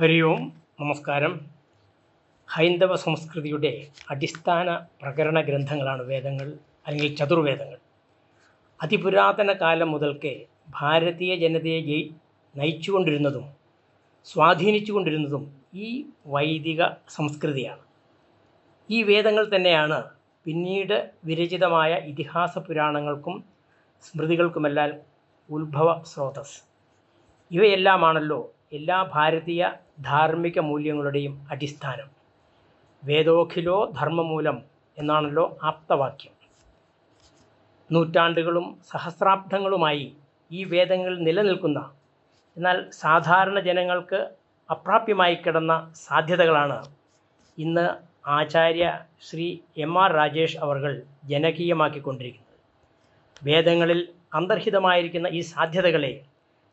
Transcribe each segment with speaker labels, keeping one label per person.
Speaker 1: ഹരി ഓം നമസ്കാരം. ഹൈന്ദവ സംസ്കൃതിയുടെ അടിസ്ഥാന പ്രകരണ ഗ്രന്ഥങ്ങളാണ് വേദങ്ങൾ അല്ലെങ്കിൽ ചതുർവേദങ്ങൾ. അതിപുരാതന കാലം മുതൽക്കേ ഭാരതീയ ജനതയെ ജയി നയിച്ചുകൊണ്ടിരുന്നതും സ്വാധീനിച്ചുകൊണ്ടിരുന്നതും ഈ വൈദിക സംസ്കൃതിയാണ്. ഈ വേദങ്ങൾ തന്നെയാണ് പിന്നീട് വിരചിതമായ ഇതിഹാസ പുരാണങ്ങൾക്കും സ്മൃതികൾക്കുമെല്ലാം ഉത്ഭവ സ്രോതസ് ഇവയെല്ലാമാണല്ലോ എല്ലാ ഭാരതീയ ധാർമ്മിക മൂല്യങ്ങളുടെയും അടിസ്ഥാനം. വേദോഖിലോ ധർമ്മമൂലം എന്നാണല്ലോ ആപ്തവാക്യം. നൂറ്റാണ്ടുകളും സഹസ്രാബ്ദങ്ങളുമായി ഈ വേദങ്ങൾ നിലനിൽക്കുന്ന എന്നാൽ സാധാരണ ജനങ്ങൾക്ക് അപ്രാപ്യമായി കിടന്ന സാധ്യതകളാണ്. ഇന്ന് ആചാര്യ ശ്രീ എം ആർ രാജേഷ് അവർകൾ ജനകീയമാക്കിക്കൊണ്ടിരിക്കുന്നത്. വേദങ്ങളിൽ അന്തർഹിതമായിരിക്കുന്ന ഈ സാധ്യതകളെ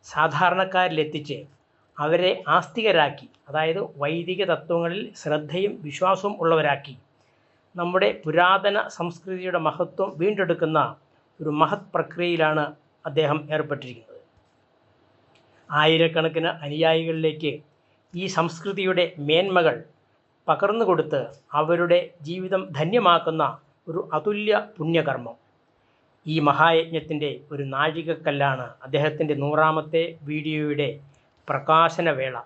Speaker 1: സാധാരണക്കാരിലെത്തിച്ച് അവരെ ആസ്തികരാക്കി അതായത് വൈദിക തത്വങ്ങളിൽ ശ്രദ്ധയും വിശ്വാസവും ഉള്ളവരാക്കി. നമ്മുടെ പുരാതന സംസ്കൃതിയുടെ മഹത്വം വീണ്ടെടുക്കുന്ന ഒരു മഹത് പ്രക്രിയയിലാണ് അദ്ദേഹം ഏർപ്പെട്ടിരിക്കുന്നത്. ആയിരക്കണക്കിന് അനുയായികളിലേക്ക് ഈ സംസ്കൃതിയുടെ മേന്മകൾ പകർന്നു കൊടുത്ത് അവരുടെ ജീവിതം ധന്യമാക്കുന്ന ഒരു അതുല്യ പുണ്യകർമ്മം. ഈ മഹായജ്ഞത്തിന്റെ ഒരു നാഴികക്കല്ലാണ് അദ്ദേഹത്തിന്റെ നൂറാമത്തെ വീഡിയോയുടെ പ്രകാശനവേള.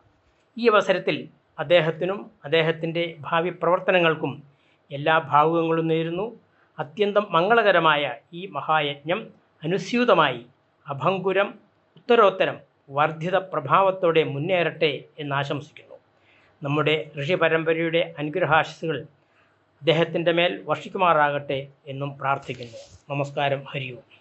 Speaker 1: ഈ അവസരത്തിൽ അദ്ദേഹത്തിനും അദ്ദേഹത്തിന്റെ ഭാവി പ്രവർത്തനങ്ങൾക്കും എല്ലാ ഭാവുകങ്ങളും നേരുന്നു. അത്യന്തം മംഗളകരമായ ഈ മഹായജ്ഞം അനുസ്യൂതമായി അഭങ്കുരം ഉത്തരോത്തരം വർദ്ധിത പ്രഭാവത്തോടെ മുന്നേറട്ടെ എന്നാശംസിക്കുന്നു നമ്മുടെ ഋഷി പരമ്പരയുടെ അനുഗ്രഹാശിസുകൾ അദ്ദേഹത്തിന്റെ മേൽ വർഷിക്കുമാറാകട്ടെ എന്നും പ്രാർത്ഥിക്കുന്നു. നമസ്കാരം. ഹരി ഓം.